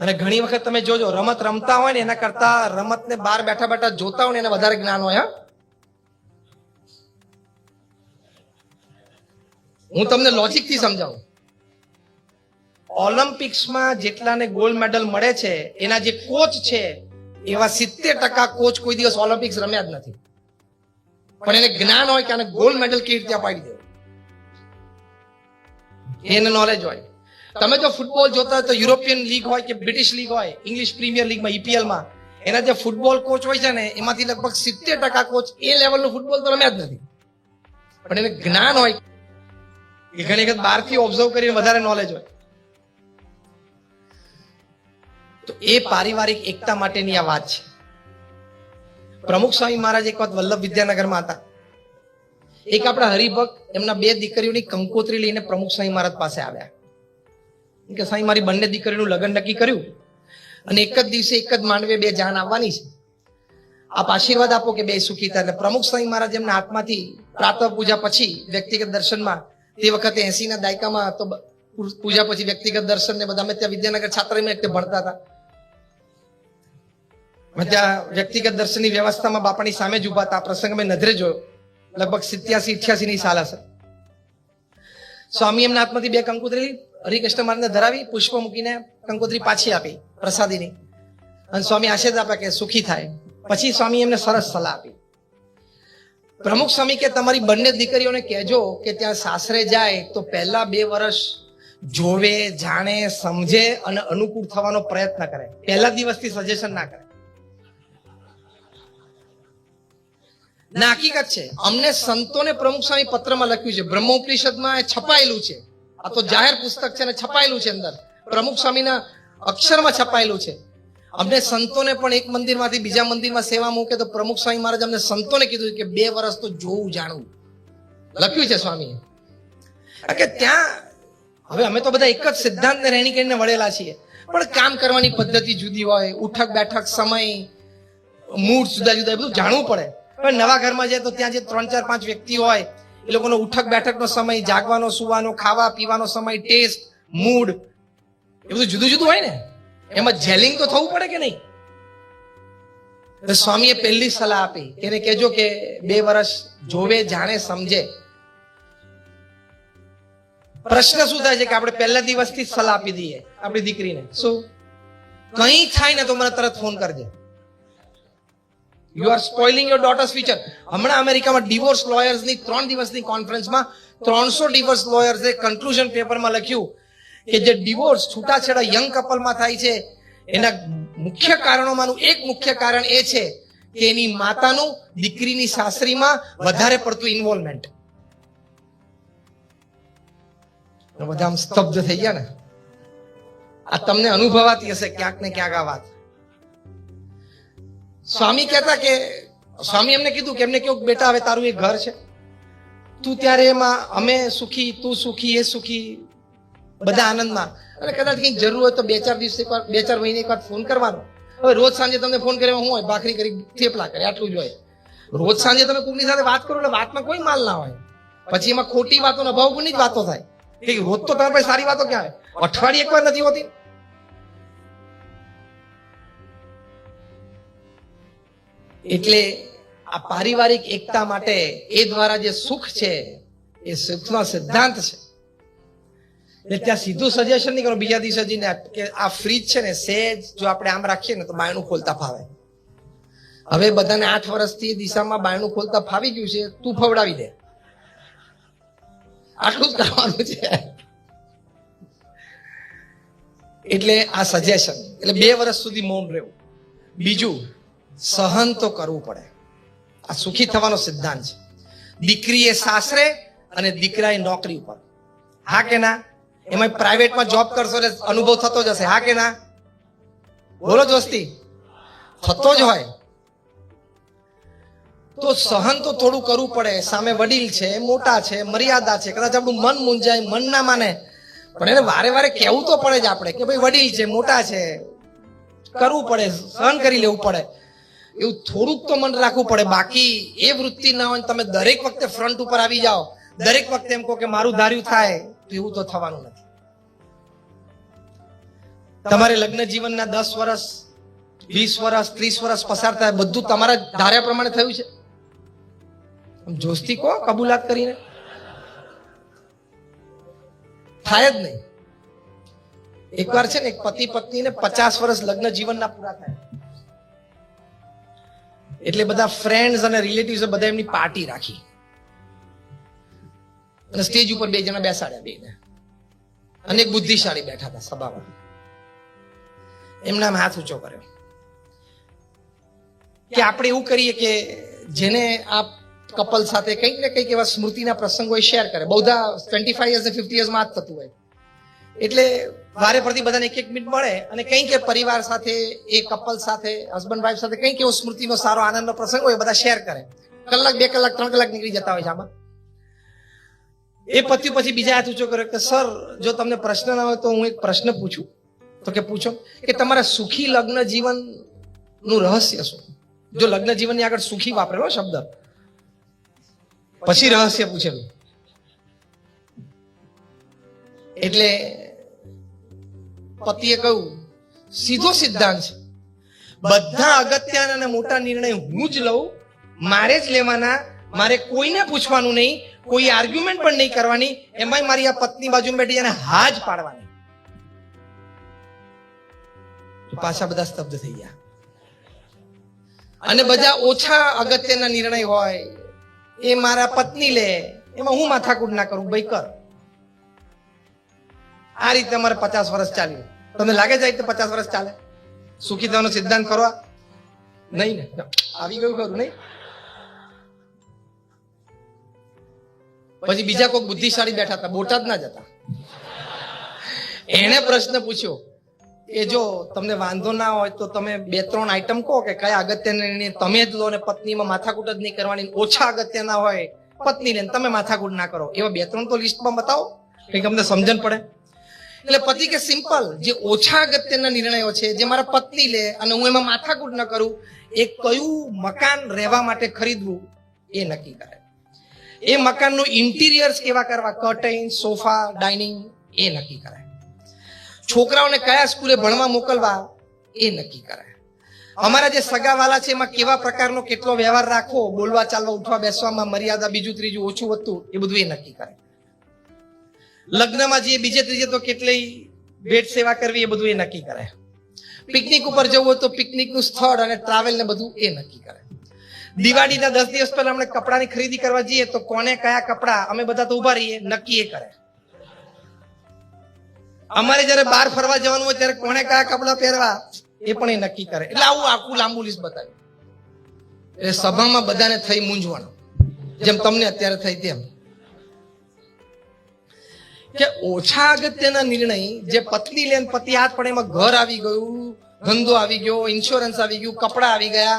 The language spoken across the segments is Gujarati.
અને ઘણી વખત તમે જોજો, રમત રમતા હોય ને એના કરતા રમતને બહાર બેઠા બેઠા જોતા હોય ને એને વધારે જ્ઞાન હોય, હું? તમને લોજિકથી સમજાવું. ઓલિમ્પિક્સમાં જેટલાને ગોલ્ડ મેડલ મળે છે, એના જે કોચ છે, એવા સિત્તેર ટકા કોચ કોઈ દિવસ ઓલિમ્પિક્સ રમ્યા જ નથી. પણ એને જ્ઞાન હોય કે આને ગોલ્ડ મેડલ કેવી રીતે અપાવી દેવું? એને નોલેજ હોય. તમે જો ફૂટબોલ જોતા તો યુરોપિયન લીગ હોય કે બ્રિટિશ લીગ હોય ઇંગ્લિશ પ્રીમિયર લીગમાં ઈપીએલમાં એના જે ફૂટબોલ કોચ હોય છે ને, એમાંથી લગભગ સિત્તેર ટકા કોચ એ લેવલનું ફૂટબોલ તો રમ્યા જ નથી. પણ એને જ્ઞાન હોય એ ઘણી વખત બહારથી ઓબ્ઝર્વ કરીને વધારે નોલેજ હોય. તો એ પારિવારિક એકતા માટેની આ વાત છે. પ્રમુખ સ્વામી મહારાજ એક વખત વલ્લભ વિદ્યાનગરમાં હતા. એક આપણા હરિભક્ત, એમના બે દીકરીઓની કંકોત્રી લઈને પ્રમુખ સ્વામી મહારાજ પાસે આવ્યા. કે સાંઈ મારી બંને દીકરીનું લગ્ન નક્કી કર્યું. અને એક જ દિવસે એક જ માનવે બે જાન આવવાની છે. આપ આશીર્વાદ આપો કે બે સુખી થાય. એટલે પ્રમુખ સ્વામી મહારાજ એમના હાથમાંથી પ્રાતઃ પૂજા પછી વ્યક્તિગત દર્શનમાં તે વખતે એસી ના દાયકામાં તો પૂજા પછી વ્યક્તિગત દર્શન ને બધા અમે ત્યાં વિદ્યાનગર છાત્રાલયમાં એક ભણતા હતા. ત્યાં વ્યક્તિગત દર્શનની વ્યવસ્થામાં બાપાની સામે જ ઊભા હતા. પ્રસંગ મેં નજરે જોયો. લગભગ સિત્યાસી અઠ્યાસી ની સાલ હશે. સ્વામી એમના હાથમાંથી બે કંકોત્રી હરિકૃષ્ણ મહારાજને ધરાવી, પુષ્પ મૂકીને કંકોત્રી પાછી આપી પ્રસાદીની. અને સ્વામી આશીર્વાદ આપ્યા કે સુખી થાય. પછી સ્વામી એમને સરસ સલાહ આપી. પ્રમુખ સ્વામી કે તમારી બંને દીકરીઓને કહેજો કે ત્યાં સાસરે જાય તો પહેલા બે વર્ષ જોવે, જાણે, સમજે અને અનુકૂળ થવાનો પ્રયત્ન કરે. પહેલા દિવસથી સજેશન ના કરે. ના, હકીકત છે. અમને સંતોને પ્રમુખ સ્વામી પત્રમાં લખ્યું છે. બ્રહ્મોપનિષદમાં એ છપાયેલું છે. આ તો જાહેર પુસ્તક છે ને છપાયેલું છે અંદર. પ્રમુખ સ્વામીના અક્ષરમાં છપાયેલું છે. અમને સંતોને પણ એક મંદિરમાંથી બીજા મંદિરમાં સેવા મૂકે તો પ્રમુખ સ્વામી મહારાજ અમને સંતોને કીધું કે બે વર્ષ તો જોવું, જાણવું. લખ્યું છે સ્વામીએ. કે ત્યાં, હવે અમે તો બધા એક જ સિદ્ધાંતને રહેણી કરીને વળેલા છીએ. પણ કામ કરવાની પદ્ધતિ જુદી હોય, ઉઠક બેઠક, સમય મૂડ જુદા જુદા બધું જાણવું પડે. પણ નવા ઘરમાં જાય તો ત્યાં જે ત્રણ ચાર પાંચ વ્યક્તિ હોય એ લોકોનો ઉઠક બેઠકનો સમય, જાગવાનો, સુવાનો, ખાવા, પીવાનો સમય ટેસ્ટ મૂડ એ બધું જુદું જુદું હોય ને? એમાં જેલિંગ તો થવું પડે કે નહીં? સ્વામીએ પહેલી સલાહ આપી. એને કહેજો કે બે વર્ષ જોવે, જાણે, સમજે. પ્રશ્ન શું થાય છે કે આપણે પહેલા દિવસથી સલાહ આપી દઈએ આપણી દીકરીને? શું? કંઈ થાય ને તો મને તરત ફોન કરજે. You are spoiling your daughter's future હમણાં અમેરિકામાં ડિવોર્સ લોયર્સની ત્રણ દિવસની કોન્ફરન્સમાં ત્રણસો ડિવોર્સ લોયર્સે કન્ક્લુઝન પેપરમાં લખ્યું કે જે ડિવોર્સ છૂટાછેડા યંગ કપલમાં થાય છે, એના મુખ્ય કારણોમાંનું એક મુખ્ય કારણ એ છે કે એની માતાનું દીકરીની સાસરીમાં વધારે પડતું ઇન્વોલ્વમેન્ટ બધા આમ સ્તબ્ધ થઈ ગયા ને. આ તમને અનુભવાતી હશે ક્યાંક ને ક્યાંક આ વાત. સ્વામી કહેતા કે, સ્વામી એમને કીધું કે એમને કેવું બેટા, હવે તારું એક ઘર છે. તું ત્યારે એમાં, અમે સુખી, તું સુખી, એ સુખી. બધા આનંદમાં. અને કદાચ કંઈક જરૂર હોય તો બે ચાર દિવસ એકવાર બે ચાર મહિને એકવાર ફોન કરવાનો. હવે રોજ સાંજે તમને ફોન કર્યો, હું હોય, ભાખરી કરી થેપલા કરે, આટલું જ રોજ સાંજે તમે કોઈની સાથે વાત કરો એટલે વાતમાં કોઈ માલ ના હોય. પછી એમાં ખોટી વાતો અભાવ ગુણની જ વાતો થાય. કે રોજ તો તમારી પાસે સારી વાતો ક્યાં હોય? અઠવાડિયે એકવાર નથી હોતી. એટલે આ પારિવારિક એકતા માટે એ દ્વારા જે સુખ છે, એ સુખનો સિદ્ધાંત છે. એટલે ત્યાં સીધું સજેશન નહીં કરો, બીજા દિવસે કે આ ફ્રીજ છે ને સેજ જો આપણે આમ રાખીએ ને તો બાયણું ખોલતા ફાવે. હવે બધાને આઠ વર્ષથી દિશામાં બાયણું ખોલતા ફાવી ગયું છે, તું ફવડાવી દે. આટલું જ કરવાનું છે. એટલે આ સજેશન એટલે બે વર્ષ સુધી મૌન રહેવું. બીજું સહન તો કરવું પડે. આ સુખી થવાનો સિદ્ધાંત છે. દીકરીએ સાસરે અને દીકરાએ નોકરી ઉપર. હા કે ના? એમાં પ્રાઇવેટમાં જોબ કરશો એટલે અનુભવ થતો જશે હા કે ના? બોલો દોસ્તી થતો જ હોય. તો સહન તો થોડું કરવું પડે. સામે વડીલ છે, મોટા છે, મર્યાદા છે. કદાચ આપણું મન મૂંઝાય, મન ના માને. પણ એને વારે વારે કહેવું તો પડે જ આપણે કે ભાઈ વડીલ છે, મોટા છે. કરવું પડે, સહન કરી લેવું પડે. એવું થોડુંક તો મન રાખવું પડે. બાકી એ વૃત્તિ ના હોય તમે દરેક વખતે ફ્રન્ટ ઉપર આવી જાઓ. દરેક વખતે એમ કહો કે મારું ધાર્યું થાય, તો એવું તો થવાનું નથી. તમારે લગ્ન જીવનના દસ વર્ષ, વીસ વર્ષ, ત્રીસ વર્ષ પસાર થાય, બધું તમારા ધાર્યા પ્રમાણે થયું છે? જોસ્તી કહો, કબૂલાત કરીને. થાય જ નહીં. એકવાર છે ને, એક પતિ પત્નીને પચાસ વર્ષ લગ્ન જીવનના પૂરા થાય. એટલે બધા ફ્રેન્ડ્સ અને રિલેટિવ્સ બધા એમની પાર્ટી રાખી. અને સ્ટેજ ઉપર બે જણા બેસાડ્યા બેને. અને એક બુદ્ધિશાળી બેઠા હતા સભામાં. એમના હાથ ઊંચો કર્યો. કે આપણે એવું કરીએ કે જેને આ કપલ સાથે કંઈક ને કંઈક એવા સ્મૃતિના પ્રસંગો શેર કરે. બહુધા ટ્વેન્ટી ફાઈવ યર્સ ફિફ્ટી યર્સમાં આ જ થતું હોય. એટલે વારે પરથી બધાને એક એક મિનિટ મળે અને કંઈક એ પરિવાર સાથે, એ કપલ સાથે હસબન્ડ વાઈફ સાથે કંઈક એવો સ્મૃતિનો સારો આનંદનો પ્રસંગ હોય બધા શેર કરે. કલાક, બે કલાક, ત્રણ કલાક નીકળી જતા હોય છે આમાં. એ પત્યું પછી બીજા હાથ ઊંચો કર્યો કે, સર, જો તમને પ્રશ્ન ના હોય તો હું એક પ્રશ્ન પૂછું. તો કે, પૂછો. કે, તમારા સુખી લગ્ન જીવનનું રહસ્ય શું? જો લગ્ન જીવનની આગળ સુખી વાપરેલો શબ્દ. પછી રહસ્ય પૂછેલું એટલે પતિએ કહ્યું, સીધો સિદ્ધાંત છે. બધા અગત્યના અને મોટા નિર્ણય હું જ લઉં, મારે જ લેવાના, મારે કોઈને પૂછવાનું નહીં, કોઈ આર્ગ્યુમેન્ટ પણ નહીં કરવાની, એમાંય મારી આ પત્ની બાજુમાં બેઠી અને હા જ પાડવાની. પાછા બધા સ્તબ્ધ થઈ ગયા. અને બધા ઓછા અગત્યના નિર્ણય હોય, એ મારા પત્ની લે, એમાં હું માથાકૂટ ના કરું, ભાઈ, કર. આ રીતે અમારે પચાસ વર્ષ ચાલ્યું. તમને લાગે છે તો પચાસ વર્ષ ચાલે? સુખી થવાનો સિદ્ધાંત કરવા નહીં ને? આવી ગયું ખરું નહીં? પછી બીજા કોઈ બુદ્ધિશાળી બેઠા હતા, બોટાદ ના જતા. એને પ્રશ્ન પૂછ્યો કે જો તમને વાંધો ના હોય તો તમે બે ત્રણ આઈટમ કહો કે કયા અગત્યના તમે જ લો અને પત્નીમાં માથાકૂટ જ નહીં કરવાની, ઓછા અગત્યના હોય પત્ની લે તમે માથાકૂટ ના કરો. એવા બે ત્રણ તો લિસ્ટમાં બતાવો. કંઈક અમને સમજણ પડે? એટલે પતિ કે સિમ્પલ જે ઓછા અગત્યના નિર્ણયો છે, જે મારા પત્ની લે અને હું એમાં માથાકૂટ ન કરું, એ કયું મકાન રહેવા માટે ખરીદવું, એ નક્કી કરે. એ મકાનનું ઇન્ટિરિયર્સ કેવા કરવા? કર્ટેન સોફા ડાઇનિંગ એ નક્કી કરે. છોકરાઓને કયા સ્કૂલે ભણવા મોકલવા? એ નક્કી કરે. અમારા જે સગાવાલા છે, એમાં કેવા પ્રકારનો કેટલો વ્યવહાર રાખવો? બોલવા, ચાલવા, ઉઠવા, બેસવામાં મર્યાદા, બીજું, ત્રીજું ઓછું, વધતું, એ બધું એ નક્કી કરે. લગ્નમાં જઈએ બીજે ત્રીજે તો કેટલી ભેટ સેવા કરવી એ બધું એ નક્કી કરે. પિકનિક ઉપર જવું હોય તો પિકનિકનું સ્થળ અને ટ્રાવેલ ને બધું એ નક્કી કરે. દિવાળીના દસ દિવસ પહેલા આપણે કપડાની ખરીદી કરવા જઈએ તો કોને કયા કપડા અમે બધા તો ઊભા રહીએ, નક્કી એ કરે. અમારે જયારે બહાર ફરવા જવાનું હોય ત્યારે કોને કયા કપડા પહેરવા એ પણ એ નક્કી કરે. એટલે આવું આખું લાંબુ લિસ્ટ બતાવ્યું. એટલે સભામાં બધાને થઈ મૂંઝવણ. જેમ તમને અત્યારે થઈ તેમ. કે ઓછા અગત્યના નિર્ણય જે પત્ની લે પતિ હાથ પડે એમાં ઘર આવી ગયું, ધંધો આવી ગયો ઇન્સ્યોરન્સ આવી ગયું, કપડા આવી ગયા,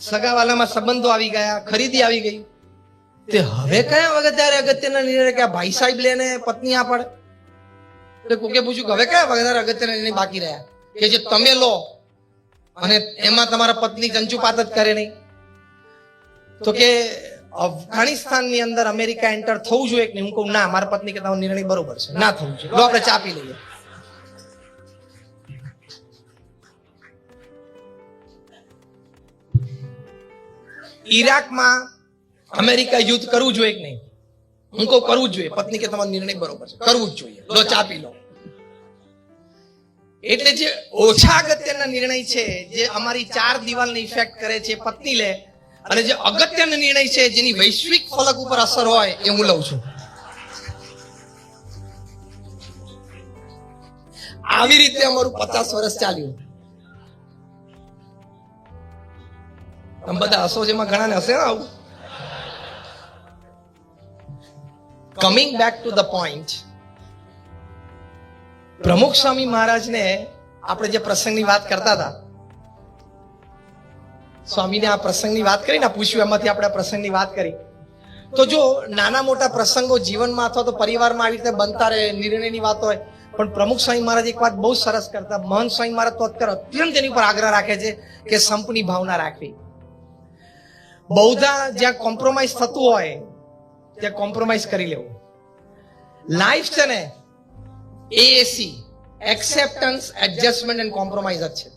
સગાવાલામાં સંબંધો આવી ગયા, ખરીદી આવી ગઈ. તે હવે કયા વખત ત્યારે અગત્યના નિર્ણય કે ભાઈ સાહેબ લેને પત્ની આ પડે? તો કોકે પૂછ્યું કે હવે કયા વગર અગત્યના નિર્ણય બાકી રહ્યા? કે જે તમે લો અને એમાં તમારા પત્ની ચંચુપાત જ કરે નહીં. તો કે અફઘાનિસ્તાનની અંદર અમેરિકા એન્ટર થવું જોઈએ કે નહીં? હું કહું, ના, મારા પત્ની કે તમારો નિર્ણય બરોબર છે. ના થવું જોઈએ. આપણે ચા લઈએ. ઈરાકમાં અમેરિકા યુદ્ધ કરવું જોઈએ કે નહીં? હું કહું, કરવું જોઈએ. પત્ની કે તમારો નિર્ણય બરોબર છે. કરવું જ જોઈએ. લો, ચા પી લો. એટલે જે ઓછા અગત્યના નિર્ણય છે, જે અમારી ચાર દિવાલને ઇફેક્ટ કરે છે, પત્ની લે અને જે અગત્યનો નિર્ણય છે, જેની વૈશ્વિક ફલક ઉપર અસર હોય, એ હું લઉં છું. આવી રીતે અમારું પચાસ વર્ષ ચાલ્યું. તમે બધા હસો જેમાં ઘણા હશે ને આવું? Coming back to the point Pramukh Swami મહારાજને આપણે જે પ્રસંગની વાત કરતા હતા સ્વામીને આ પ્રસંગની વાત કરી ને પૂછ્યું, એમાંથી આપણે પ્રસંગની વાત કરી. તો જો નાના મોટા પ્રસંગો જીવનમાં અથવા તો પરિવારમાં આવી રીતે બનતા રહે, નિર્ણયની વાત હોય, પણ પ્રમુખ સ્વામી મહારાજ એક વાત બહુ સરસ કરતા, મહંત સ્વામી મહારાજ તો અત્યારે અત્યંત એની ઉપર આગ્રહ રાખે છે કે સંપની ભાવના રાખવી. બહુધા જ્યાં કોમ્પ્રોમાઇઝ થતું હોય, ત્યાં કોમ્પ્રોમાઇઝ કરી લેવું. લાઈફ છે ને AAC acceptance adjustment and compromise જ છે.